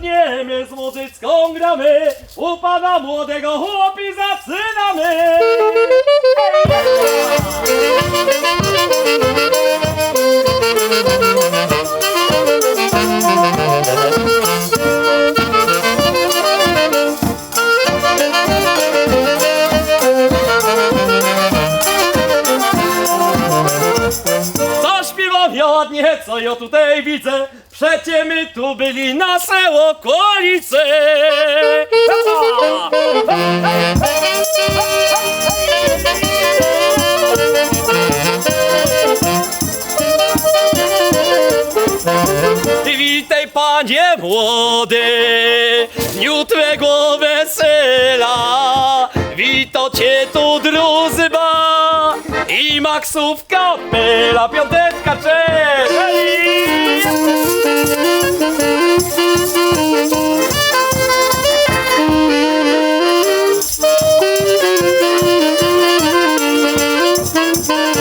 ładniemy, z muzyczką gramy, u pana młodego chłopi zaczynamy. Zaśpiewam ja ładnie, co ja tutaj widzę, przecie my tu byli nasze okolice. Witaj panie młody, dniu twego wesela. Pela, piąteczka, cześć!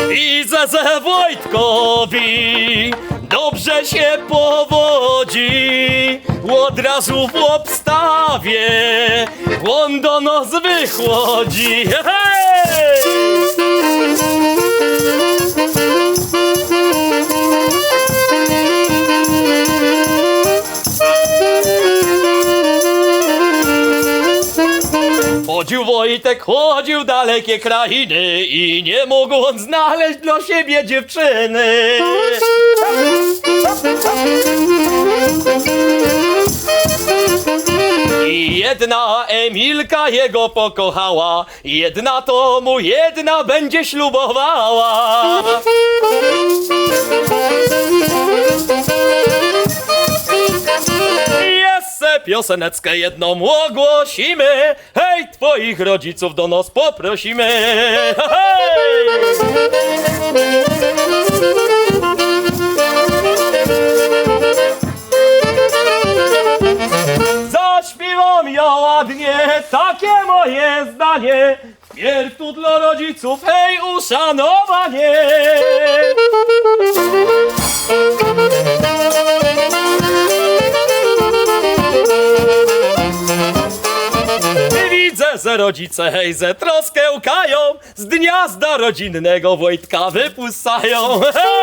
Widzę, że Wojtkowi dobrze się powodzi. Od razu w obstawie on do nos! Wojtek, chodził dalekie krainy i nie mógł on znaleźć dla siebie dziewczyny. I jedna Emilka jego pokochała, jedna to mu jedna będzie ślubowała. Pioseneczkę jedną ogłosimy. Hej, twoich rodziców do nas poprosimy. Hej! Zaśpiewam ja ładnie, takie moje zdanie. Wpierw tu dla rodziców, hej, uszanowanie. Widzę, że rodzice hej, ze troskę łkają Z gniazda rodzinnego Wojtka wypuszczają hej!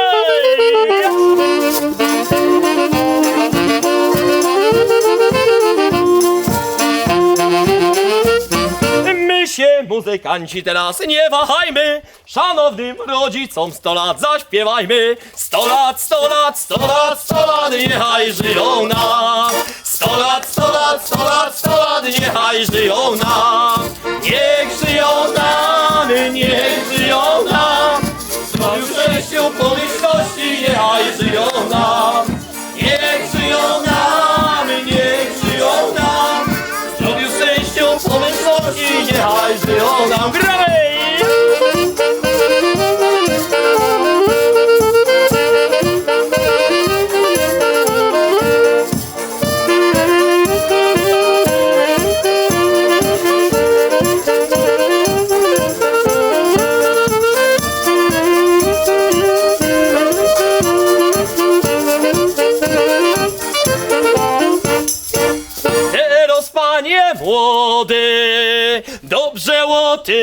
Się, muzykanci, teraz nie wahajmy. Szanownym rodzicom sto lat zaśpiewajmy. Sto lat, sto lat, sto lat, sto lat, niechaj żyją nam. Sto lat, sto lat, sto lat, sto lat, niechaj żyją nam. Niech żyją nam, niech żyją nam. Zdrowiu, szczęściu, pomyślności, niechaj żyją nam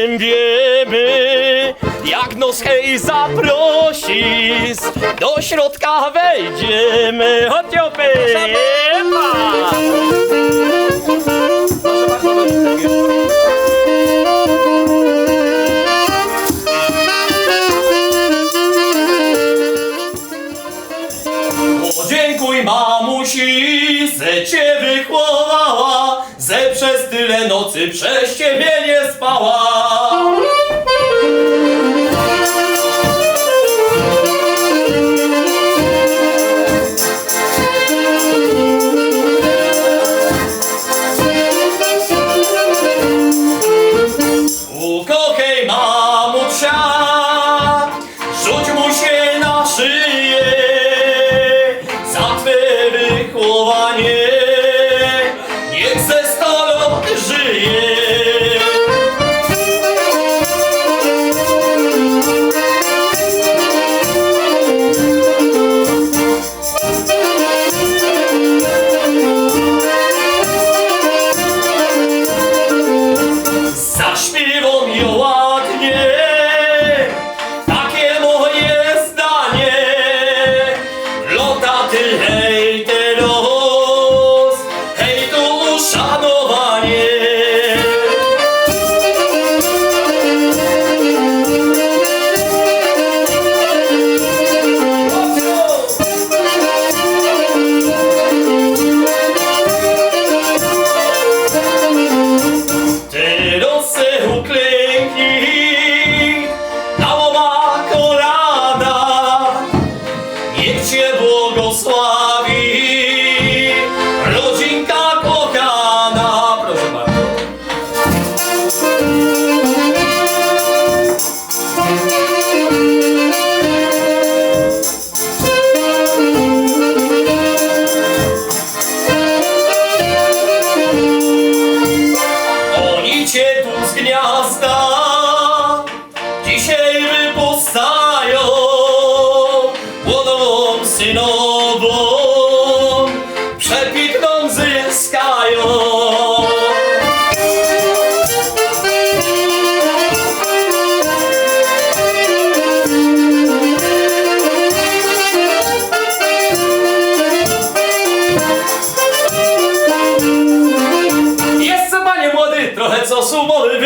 tym wiemy. Jak nos hej zaprosisz, do środka wejdziemy. Chodź opy! Podziękuj mamusi, że tyle nocy przez ciebie nie spała. Ukochaj mamusia,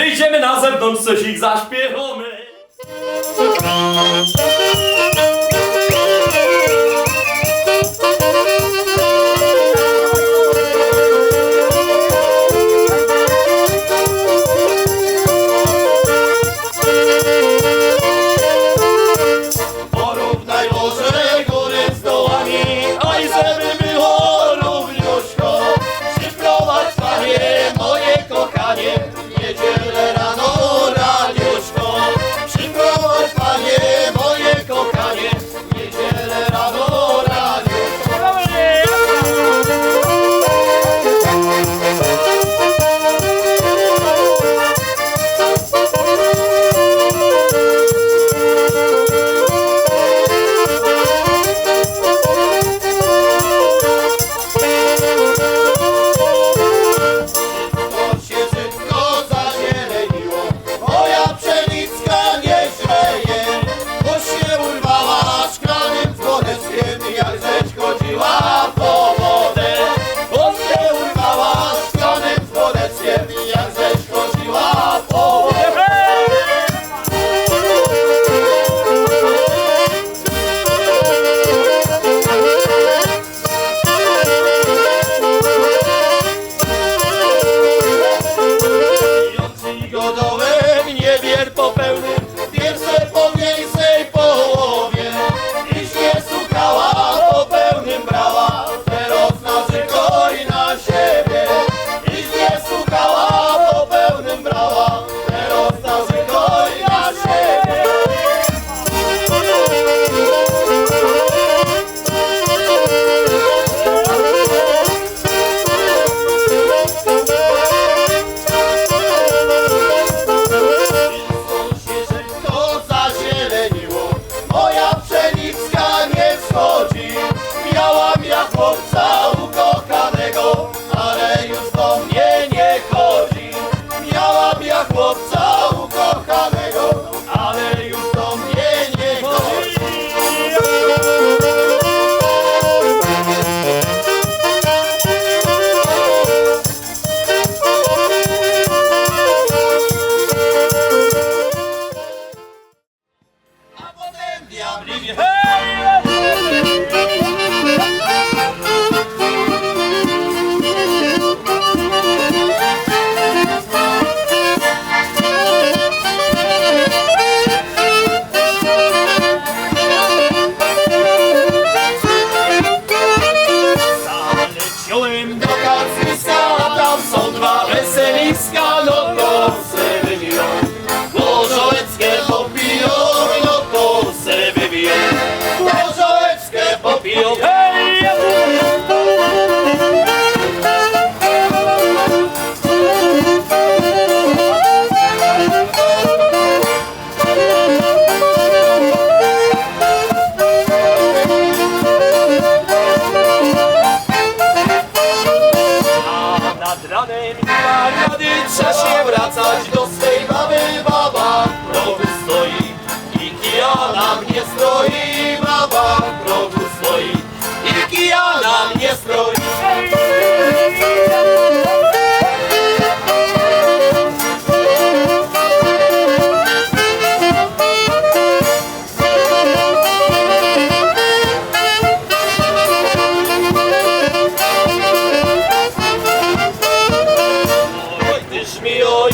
Lejže na zem, tom se žík zašpěhl mi.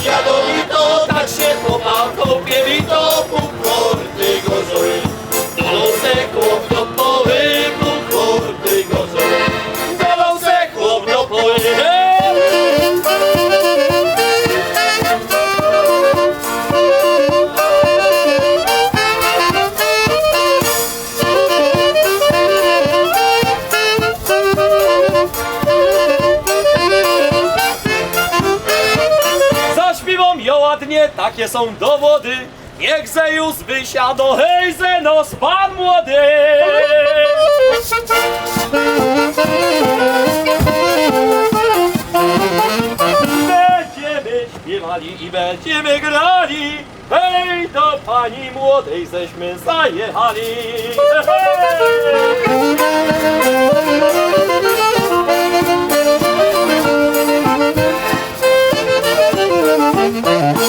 Я до літого так ще попав. siado, hej Zenos, pan młody! Będziemy śpiewali i będziemy grali, hej do pani młodej żeśmy zajechali.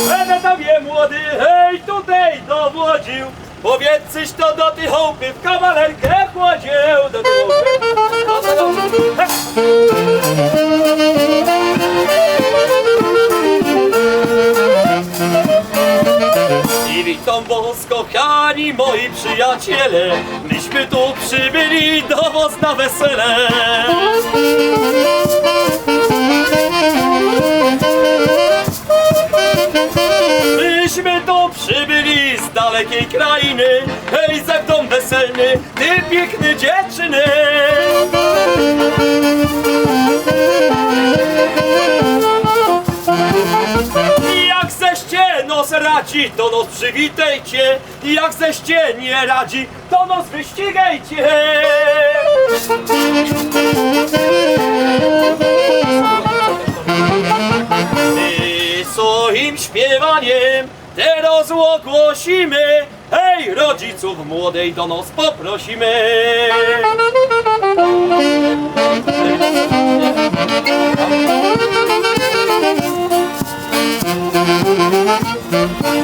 Hej! obłodził, bo to do tej chałupy w kawalerkę włodził. Do I witam was, kochani moi przyjaciele, myśmy tu przybyli do was na wesele. Dalekiej krainy. Hej, ze mną weselny, ty piękny dziewczyny. Jak zeście nos radzi, to nos przywitajcie Jak zeście nie radzi, to nos wyścigajcie. Swoim śpiewaniem teraz ogłosimy Hej, rodziców młodej do nos poprosimy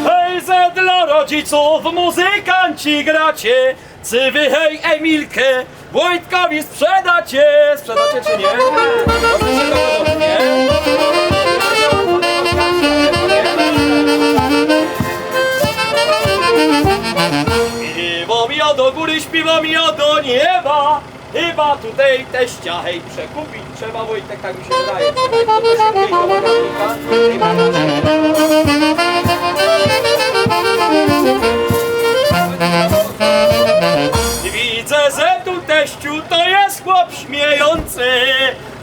Hej, ze dla rodziców muzykanci gracie Czy wy hej Emilkę Wojtkowi sprzedacie Sprzedacie czy nie? Nie? Śpiewam ja do góry, śpiewam ja do nieba Chyba tutaj teścia hej przekupić trzeba Wojtek, tak mi się wydaje. Widzę, że tu teściu to jest chłop śmiejący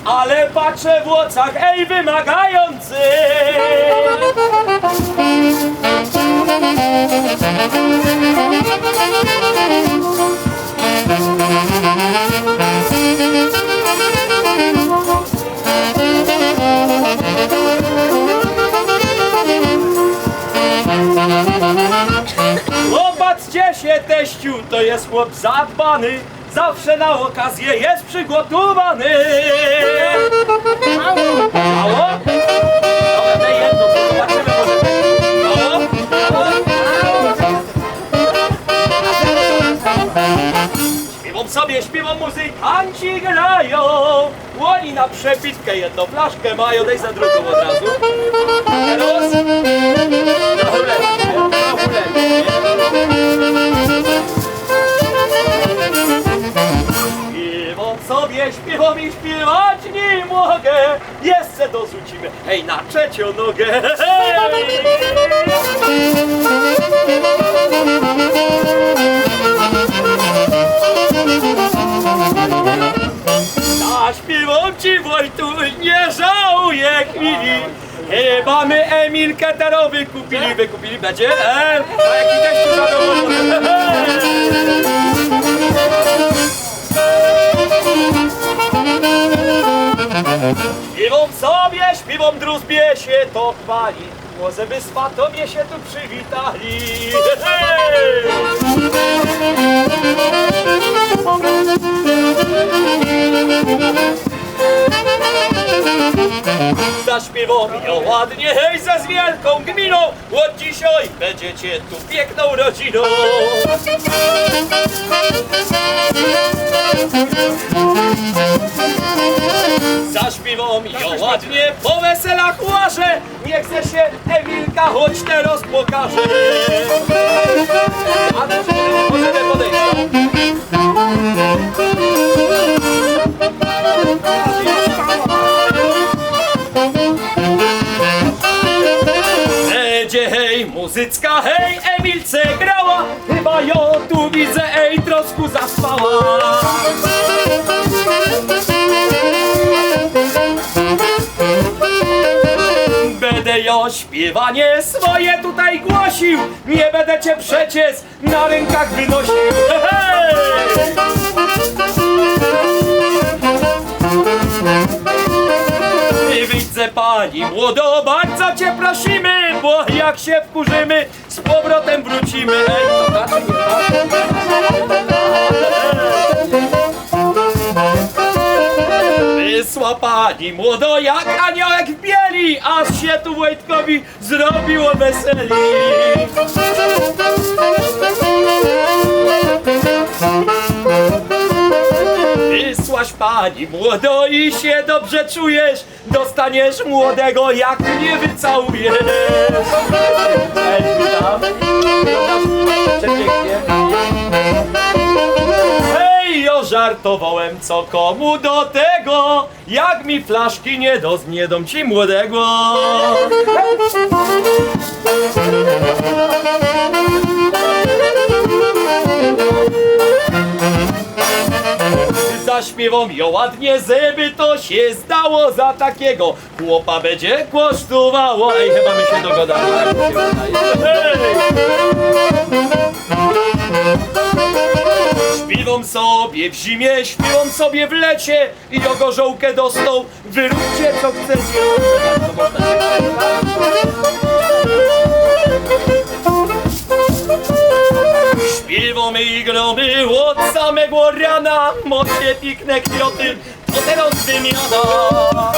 Ale patrzę w oczach, ej wymagający Popatrzcie się teściu, to jest chłop zadbany Zawsze na okazję jest przygotowany Mało? Mało? Sobie, śpiewam muzykanci grają. Oni na przepitkę jedną flaszkę mają Daj za drugą od razu. Teraz sobie, śpiewam i śpiewać nie mogę. Jeszcze dorzucimy, hej, na trzecią nogę! Zaśpiewam ci Wojtu, nie żałuję chwili. Chyba my Emilkę teraz wykupili, wykupili będzie? E, a jaki teściu zadowolony Śpiewam sobie, śpiewam druzbie się to chwali Może by z fatomie się tu przywitali! Zaśpiewam ją ładnie, hej, ze z wielką gminą. Od dzisiaj będziecie tu piękną rodziną. Zaśpiewam ją ładnie, po weselach łażę. Nie chce się Emilka, choć teraz A też Będzie hej, muzycka hej, Emilce grała. Chyba ją tu widzę, ej, trosku zaspała. Będę ją śpiewanie swoje tutaj głosił. Nie będę cię przecież na rękach wynosił! Widzę pani młodo, bardzo cię prosimy Bo jak się wkurzymy, z powrotem wrócimy. Ej, to nie Wysła pani młodo jak aniołek w bieli Aż się tu Wojtkowi zrobiło weseli pani młodo i się dobrze czujesz, dostaniesz młodego jak mnie wycałujesz. Hej, jo, żartowałem, co komu do tego, jak mi flaszki nie, do, nie dom ci młodego. Zaśpiewam ją ładnie, żeby to się zdało za takiego chłopa będzie kosztowało. Ej, chyba my się. Hej! Śpiewam sobie w zimie, śpiewam sobie w lecie i o gorzołkę dostał. Wyróbcie co chcecie. Śpiewamy i gromy od samego rana. Mocie pikne kwiaty, to teraz wymiana.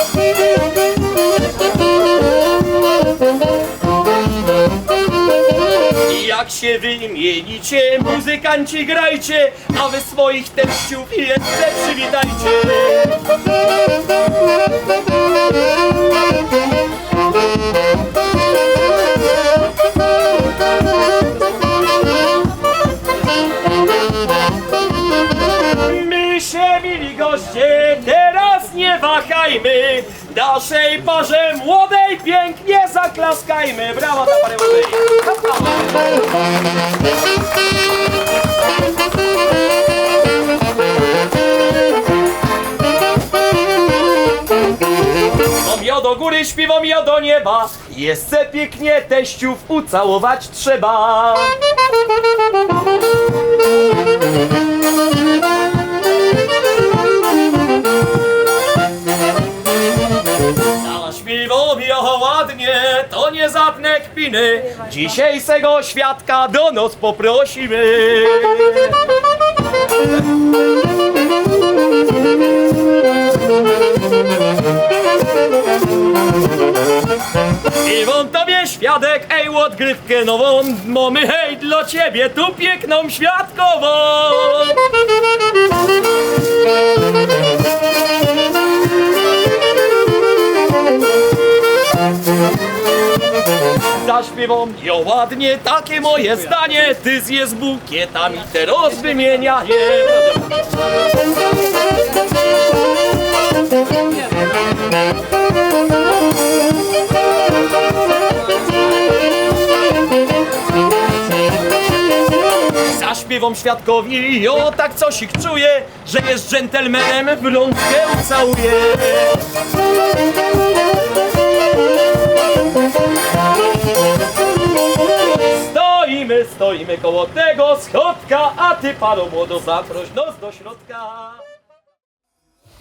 Jak się wymienicie, muzykanci grajcie A wy swoich teściów jeszcze przywitajcie Naszej parze młodej pięknie zaklaskajmy. Brawa dla pary młodej Śpiewam ja do góry, śpiewam ja do nieba. Jeszcze pięknie teściów ucałować trzeba kpiny Dzisiejszego świadka do nos poprosimy. I wam tobie świadek, ej, odgrywkę nową Mamy hej dla ciebie tu piękną świadkową Zaśpiewam. Ją ładnie, takie moje zdanie. Ty zje z bukietami teraz wymienianie Zaśpiewam świadkowi, o tak coś ich czuje Że jest dżentelmenem, w rączkę całuje Stoimy, koło tego schodka A ty panu młodo zaproś nos do środka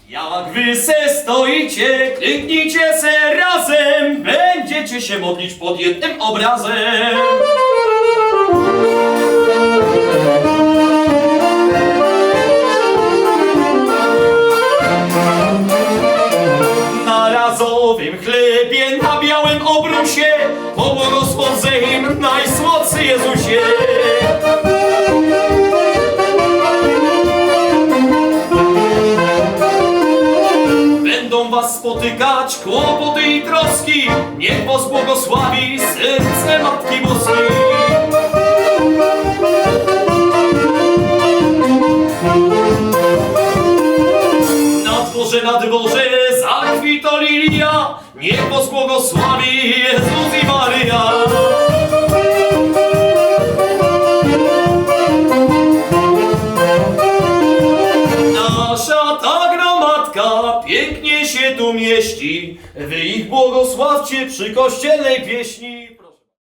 jak wy se stoicie, kliknijcie se razem, będziecie się modlić pod jednym obrazem. Na razowym chlebie, na białym obrusie, pobłogosław najsłodszy Jezusie. Będą was spotykać kłopoty i troski, niech was błogosławi serce Matki Boskiej. Na dworze, na dworze zakwito lilia, niech was błogosławi Jezus przy kościelnej pieśni.